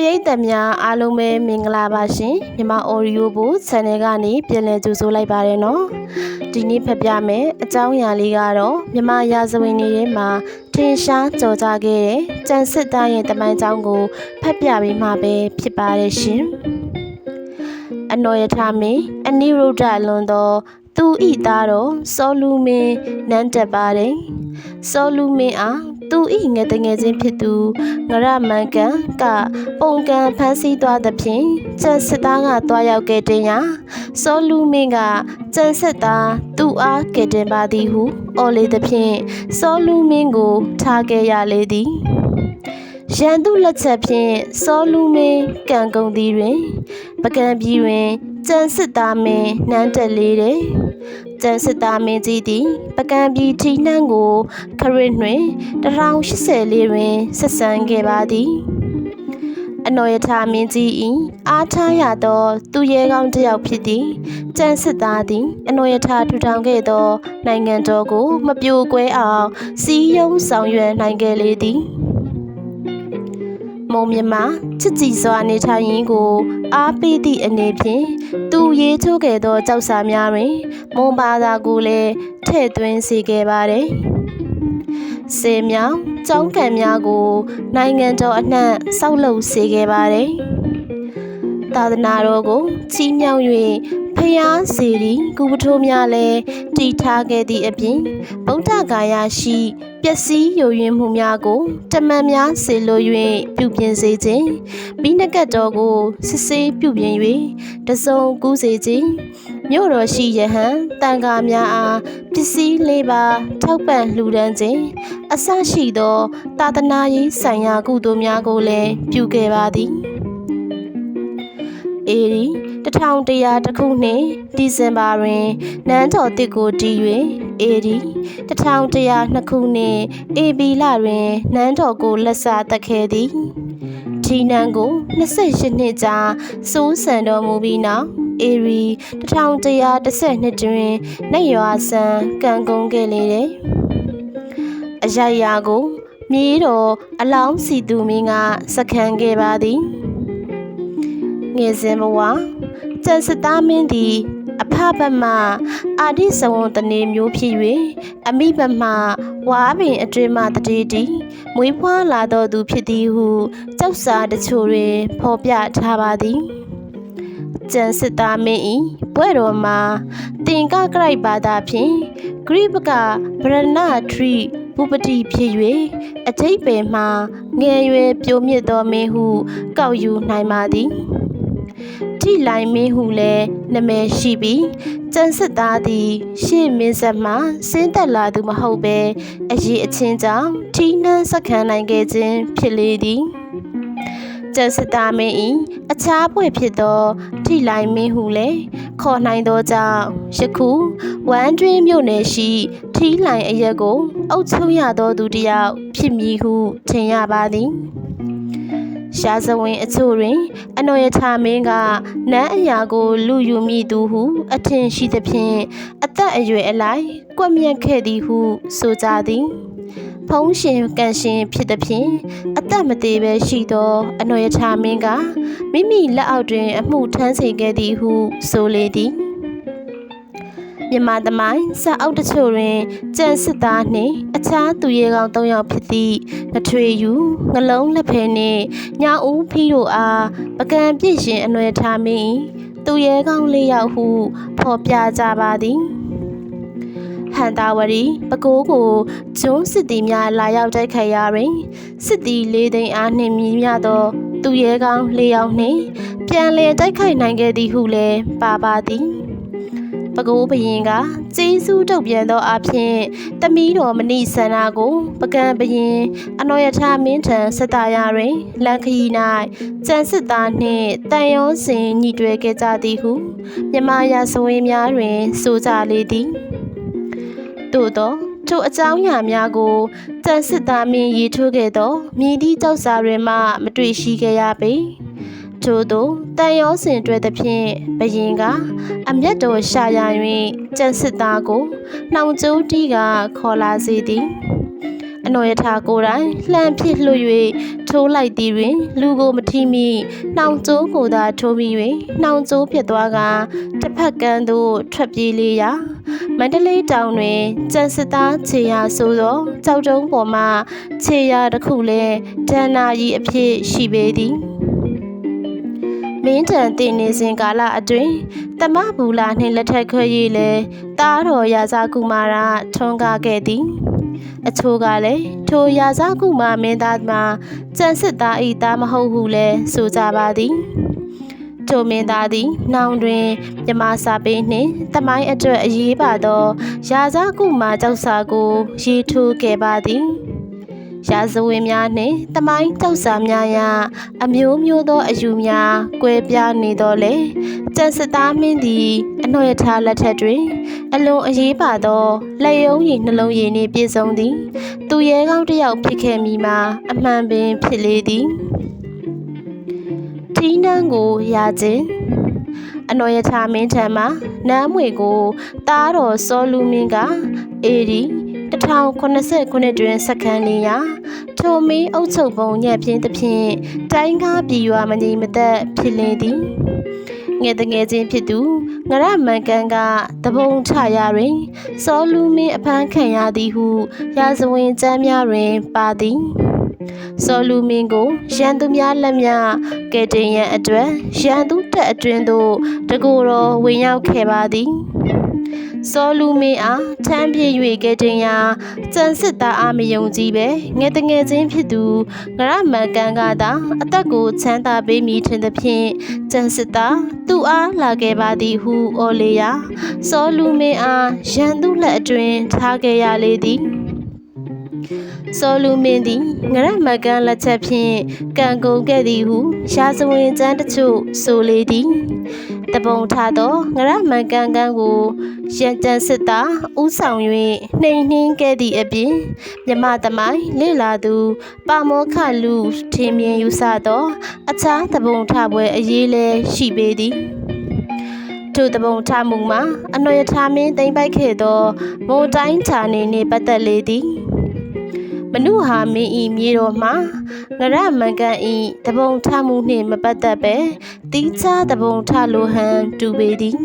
ပရိသတ်များအားလုံးပဲမင်္ဂလာပါရှင်မြန်မာအော်ဒီယိုဘို channel ကနေပြန်လည်ကြိုဆိုလိုက်ပါတယ်နော်ဒီနေ့ဖတ်ပြမယ်အကြောင်းအရာလေးကတော့မြန်မာရာဇဝင်တွေထဲမှာထင်ရှားကြော်ကြားခဲ့တဲ့ကြံစစ်သားရဲ့တမန်ကြောင်းကိုဖတ်ပြပေးမှာပဲဖြစ်ပါတယ်ရှင်အနော်ယထာမင်းအနိရုဒ္ဓလွန်သောသူဤသားတော်စောလူမင်းနန်းတက်ပါတယ်စောလူမင်းအား သူဤငယ်တငယ်ချင်းဖြစ်သူငရမန်ကန်ကပုံကံဖမ်းဆီးသွားသဖြင့်ကျန်စစ်သားကတွားရောက်ကဲတင်ရာစောလူမင်းကကျန်စစ်သားသူ့အားကဲတင်ပါသည်ဟုအော်လေသဖြင့်စောလူမင်းကိုထားခဲ့ရလေသည်ရန်သူလက်ချက်ဖြင့်စောလူမင်းကံကုန်သည်တွင် ပကံပြည်တွင်ကျန်စစ်သားမင်းနှမ်းတက်လေတယ် ကျန်စစ်သားမင်းကြီးသည် ပကံပြည်ထီနှန်းကိုခရစ်တွင်1080လေးတွင်ဆက်ဆံခဲ့ပါသည်အနော်ယထာမင်းကြီး၏အားထားရသောသူရဲကောင်းတစ်ယောက်ဖြစ်သည်ကျန်စစ်သားသည်အနော်ယထာထူထောင်ခဲ့သော နိုင်ငံတော်ကို မပြိုကွဲအောင်စီးရုံးဆောင်ရွက်နိုင်ခဲ့လေသည်မုံမြမချစ်ကြည်စွာနေထိုင်ရင်းကို အားပေးသည့်အနေဖြင့်သူရေးချိုးခဲ့သောကြောက်စာများတွင်မွန်ဘာသာကိုလည်းထည့်သွင်းစေခဲ့ပါတယ်။စေမြောင်ကျောင်းကံများကို နိုင်ငံတော်အနှံ့ဆောက်လုပ်စေခဲ့ပါတယ်။သာသနာတော်ကိုချီးမြှောက်၍ ဖျားစီရီကုပထိုးများလည်းတည်ထားခဲ့သည့်အပြင်ဗုဒ္ဓဂါယရှိပျက်စီးယိုယွင်းမှုများကိုတမန်များစေလို၍ပြုပြင်စေခြင်းမိနကတ်တော်ကိုစစ်ဆေးပြုပြင်၍တစုံကူးစေခြင်းမြို့တော်ရှိယဟန်တန်ခါများအားပစ္စည်းလေးပါထောက်ပံ့လှူဒန်းခြင်းအဆရှိသော သာသနာရေးဆိုင်ရာကုသိုလ်များကိုလည်းပြုခဲ့ပါသည် အေရီ1100တခုနှစ်ဒီဇင်ဘာတွင်နန်းတော်တစ်ကိုတည်၍အေဒီ1102ခုနှစ်အေဘီလတွင်နန်းတော်ကိုလက်စားတက်ခဲ့သည်ဒီနန်းကို28နှစ်ကြာစိုးစံတော်မူပြီးနောက်အေရီ1112တွင်နေရွာဆန်ကံကုန်ခဲ့လေတယ်အရာရာကိုမြေးတော်အလောင်းစီသူမင်းကစခန်းခဲ့ပါသည် ငယ်စဉ်ဘဝကျန်စစ်သားမင်းသည်အဖဘက်မှအာတိစဝံတနေမျိုးဖြစ်၍အမိဘက်မှဝါပင်အတွင်မှတတိတီမွေးဖွားလာတော်သူဖြစ်သည်ဟုကြောက်စာတချို့တွင်ဖော်ပြထားပါသည်ကျန်စစ်သားမင်း၏ဘွဲ့တော်မှာတင်ကကရိုက်ပါတာဖြင့်ဂရိပကဗရဏထရီဘူပတိဖြစ်၍အထိတ်ပယ်မှငယ်ရွယ်ပြိုမြင့်သောမင်းဟုကောက်ယူနိုင်ပါသည် ထိလိုင်မင်းဟုလည်းနာမည်ရှိပြီးကျန်စစ်သားသည် ရှေ့မင်းဆက်မှဆင်းသက်လာသူမဟုတ်ပဲအရေးအချင်းကြောင့်ထိနှန်းစက္ခံနိုင်ခဲ့ခြင်းဖြစ်လေသည်ကျန်စစ်သားမင်း၏အခြားဘွဲ့ဖြစ်သောထိလိုင်မင်းဟုလည်းခေါ်နိုင်သောကြောင့်ယခုဝမ်းတွင်းမြို့နယ်ရှိထီးလိုင်အရက်ကိုအုပ်ချုပ်ရသောသူတစ်ယောက်ဖြစ်မည်ဟုထင်ရပါသည် ရှားစဝင်အချို့တွင်အနော်ယထာမင်းကနန်းအရာကို လူယူမိသူဟု အထင်ရှိသဖြင့်အသက်အရွယ်အလိုက်ကွက်မြက်ခဲ့သည်ဟု ဆိုကြသည်ဖုံးရှင်ကန်ရှင်ဖြစ်သည်ဖြင့်အသက်မသေးပဲရှိသောအနော်ယထာမင်းကမိမိလက်အောက်တွင် အမှုထမ်းစေခဲ့သည်ဟု ဆိုလေသည် မြန်မာသမိုင်းစာအုပ်တချို့တွင်ကြံစစ်သားနှင့်အခြားသူရဲကောင်း၃ယောက်ဖြစ်သည့်ငထွေယူငလုံးလက်ဖဲနှင့်ညဦးဖီးတို့အားပကံပြည့်ရှင်အနွယ်ထားမင်းသူရဲကောင်း၄ယောက်ဟုဖော်ပြကြပါသည်ဟန်တာဝရီပကိုးကိုဂျွန်းစစ်တီများလာရောက်တိုက်ခိုက်ရာတွင်စစ်တီ၄သိန်းအားနှင့်မြည်မြသောသူရဲကောင်း၄ယောက်နှင့်ပြန်လည်တိုက်ခိုက်နိုင်ခဲ့သည်ဟုလည်းပါပါသည် ပကိုးဘရင်ကကျေးဇူးတုတ်ပြန်သောအဖြစ်တမီးတော်မဏိဆန္ဒကိုပကံဘရင်အနောယထာမင်းထံစတာယာတွင်လန်ခီ၌ကျန်စစ်သားနှင့်တန်ရောစင်ညှိတွဲခဲ့ကြသည်ဟုမြမရာဇဝင်များတွင် ဆိုကြလေသည်သို့သောထိုအကြောင်းအရာများကိုတန်စစ်သားမင်းရေးထိုးခဲ့သောမြည်သည့်ကြောက်စာတွင်မှ မတွေ့ရှိခဲ့ရပေ။ ထို့သောတန်ရောစင်တွေ့သဖြင့်ဘရင်ကအမျက်တော်ရှာရ၍ကြံစစ်သားကိုနှောင်ကျိုးတီးကခေါ်လာစေသည်အနော်ရထားကိုယ်တိုင်လှမ်းဖြစ်လွှ၍ထိုးလိုက်သည်တွင် လူကိုမထိမိနှောင်ကျိုးကိုသာထိုးမိ၍နှောင်ကျိုးဖြစ်သွားကတစ်ဖက်ကန်းသို့ထွက်ပြေးလေရာမန္တလေးတောင်တွင်ကျန်စစ်သားခြေရာဆိုသောကြောက်တုံးပေါ်မှခြေရာတစ်ခုလည်းဒဏ္ဍာရီအဖြစ်ရှိပေသည် မင်းတန်တည်နေစဉ်ကာလအတွင်းတမဘူလာနှင့်လက်ထက်ခွဲ၍လဲတားတော်ရာဇာကုမာရထွန်းကားခဲ့သည်အချို့ကလည်းထိုရာဇာကုမာမင်းသားမှာကျန်စစ်သားဤသားမဟုတ်ဟုလဲဆိုကြပါသည်ထိုမင်းသားသည်နောင်တွင်မြမစာပေနှင့်တမိုင်းအတွက်အရေးပါသောရာဇာကုမာကြောက်စာကိုရေးထိုးခဲ့ပါသည် ရာဇဝင်များနှင့်တမိုင်းတောက်စာများရာအမျိုးမျိုးသောအယူများကွဲပြားနေတော့လေကျန်စစ်သားမင်းသည်အနှွယ်ထားလက်ထက်တွင် အလွန်အရေးပါသောလက်ယုံရည်နှလုံးရည်နှင့်ပြည့်စုံသည် သူရဲကောင်းတစ်ယောက်ဖြစ်ခဲ့မိမှာအမှန်ပင်ဖြစ်လေသည်ထီးနှန်းကိုရခြင်းအနော်ရထားမင်းထံမှနမ်းမွေကိုတားတော်စောလူမင်းကအေဒီ 1089ခုနှစ်တွင်စက္ကန့်လေးရာထိုမင်းအုပ်ချုပ်ပုံညက်ပြင်းသဖြင့်တိုင်းကားပြည်ရွာမငြိမ်မသက်ဖြစ်လင်းသည်ငယ်တငယ်ချင်းဖြစ်သူငရမန်ကန်ကတပုံချရာတွင်စောလူမင်းအဖမ်းခံရသည်ဟုရာဇဝင်ကျမ်းများတွင် ပါသည်စောလူမင်းကိုရန်သူများလက်မြကဲတင်ရန်အတွက်ရန်သူတပ်အတွင်းသို့တကူတော်ဝင်ရောက်ခဲ့ပါသည် စောလူမင်းအားထမ်းပြေ၍ကဲတင်ရာကျန်စစ်သားအားမယုံကြည်ပဲငယ်တငယ်ချင်းဖြစ်သူငရမန်ကန်ကသာအသက်ကိုချမ်းသာပေးမိထင်သဖြင့်ကျန်စစ်သားသူ့အားလာခဲ့ပါသည်ဟုအော်လေရာစောလူမင်းအားရန်သူလက်အတွင်ထားခဲ့ရလေသည် စောလူမင်းသည်ငရမကန်လက်ချက်ဖြင့်ကံကုန်ခဲ့သည်ဟုရာဇဝင်ကျမ်းတချို့ဆိုလေသည်တပုံထားသောငရမန်ကန်ကန်ကိုရန်တန်စစ်သားဥဆောင်၍နှိမ်နှင်းခဲ့သည့်အပြင်မြမသမိုင်းလေလာသူပါမောခလူထင်မြင်ယူဆသော အခြားတပုံထားပွဲအရေးလဲရှိပေသည်ထိုတပုံထားမှုမှာအနှွေထားမင်းတိမ့်ပိုက်ခဲ့သောမုံတိုင်းဌာနေနှင့်ပတ်သက်လေသည် မနုဟာမင်းဤမြေတော်မှာငရမန်ကန်ဤတပုံထမှုနှင့်မပတ်သက်ပဲတီးခြားတပုံထလိုဟန်တူပေသည်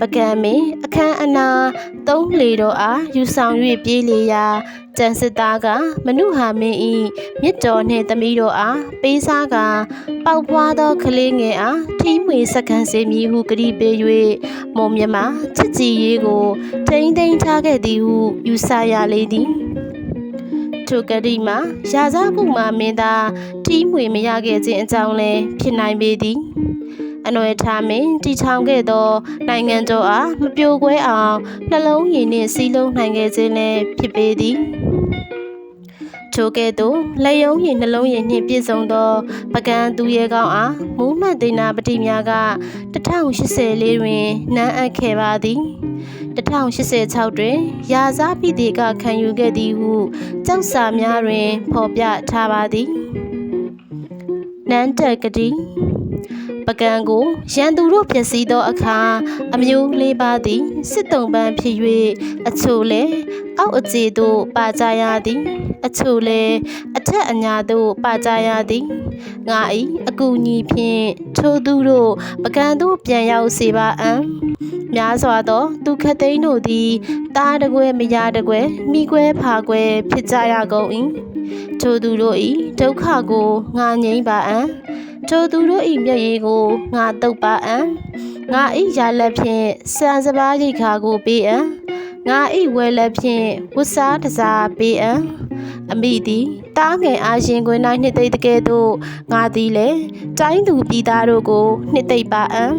ပကံမင်းအခန်းအနာသုံးလေတော်အားယူဆောင်၍ပြေးလေရာကျန်စစ်သားကမနုဟာမင်းဤမြစ်တော်နှင့်သမီးတော်အားပေးစားကပေါက်ပွားသောကလေးငယ်အားထီးမွေစကန်စေမည်ဟုကတိပေး၍မုံမြမချစ်ကြည်ရေးကိုထိမ့်သိမ်းထားခဲ့သည်ဟုယူဆရလေသည် ထိုကတိမှာရာဇကုမာမင်းသားတီးမွေမရခဲ့ခြင်းအကြောင်းလည်းဖြစ်နိုင်ပေသည်အနွယ်ထားမင်းတီထောင်ခဲ့သော နိုင်ငံတော်အားမပြိုကွဲအောင်နှလုံးရည်နှင့်စီးလုံးနိုင်ခဲ့ခြင်းလည်းဖြစ်ပေသည်ထိုကဲ့သို့လက်ယုံရည်နှလုံးရည်နှင့်ပြည့်စုံသော ပကံသူရဲကောင်းအားမူးမှတ်သိနာပတိများက1080လေးတွင်နန်းအပ်ခဲ့ပါသည် 1086တွင်ရာဇပိတိကခံယူခဲ့သည်ဟုကြောက်စာများတွင်ဖော်ပြထားပါသည်နန်းတက်ကတိပကံကိုရန်သူတို့ဖြစ်စည်းသောအခါအမျိုးလေးပါသည်စစ်တုံပန်းဖြစ်၍အချို့လည်းအောက်အခြေသို့ပါကြရသည် အချို့လည်းအထက်အညာသို့ပါကြရသည် ငါ၏အကူအညီဖြင့်ထိုသူတို့ပကံသို့ပြန်ရောက်စေပါအံ့များစွာသောသူခသိန်းတို့သည်တားတကွဲမရတကွဲမိကွဲဖာကွဲဖြစ်ကြရကုန်၏ထိုသူတို့၏ဒုက္ခကိုငါငြိမ်းပါအံ့ထိုသူတို့၏မျက်ရည်ကိုငါတုပ်ပါအံ့ငါ၏ရလက်ဖြင့်စံစပါးရိခါကိုပေးအံ့ငါ၏ဝဲလက်ဖြင့်ဝတ်စားတစားပေးအံ့ အမိသည်တားငယ်အားရှင်ခွင်၌နှစ်သိမ့်တကယ်သို့ငါသည်လည်းတိုင်းသူပြည်သားတို့ကိုနှစ်သိမ့်ပါအံ့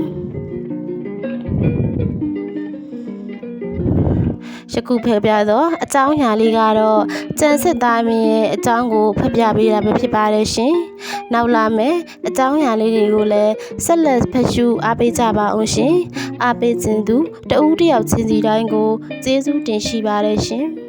ယခုဖပြသောအကြောင်းအရာလေးကတော့ကြံစစ်သားမင်းရဲ့အကြောင်းကိုဖပြပေးတာပဲဖြစ်ပါတယ်ရှင်။နောက်လာမယ့်အကြောင်းအရာလေးတွေကိုလည်းဆက်လက်ဖတ်ရှုအားပေးကြပါအောင်ရှင်။အားပေးခြင်းသူတဦးတယောက်ချင်းစီတိုင်းကိုကျေးဇူးတင်ရှိပါတယ်ရှင်။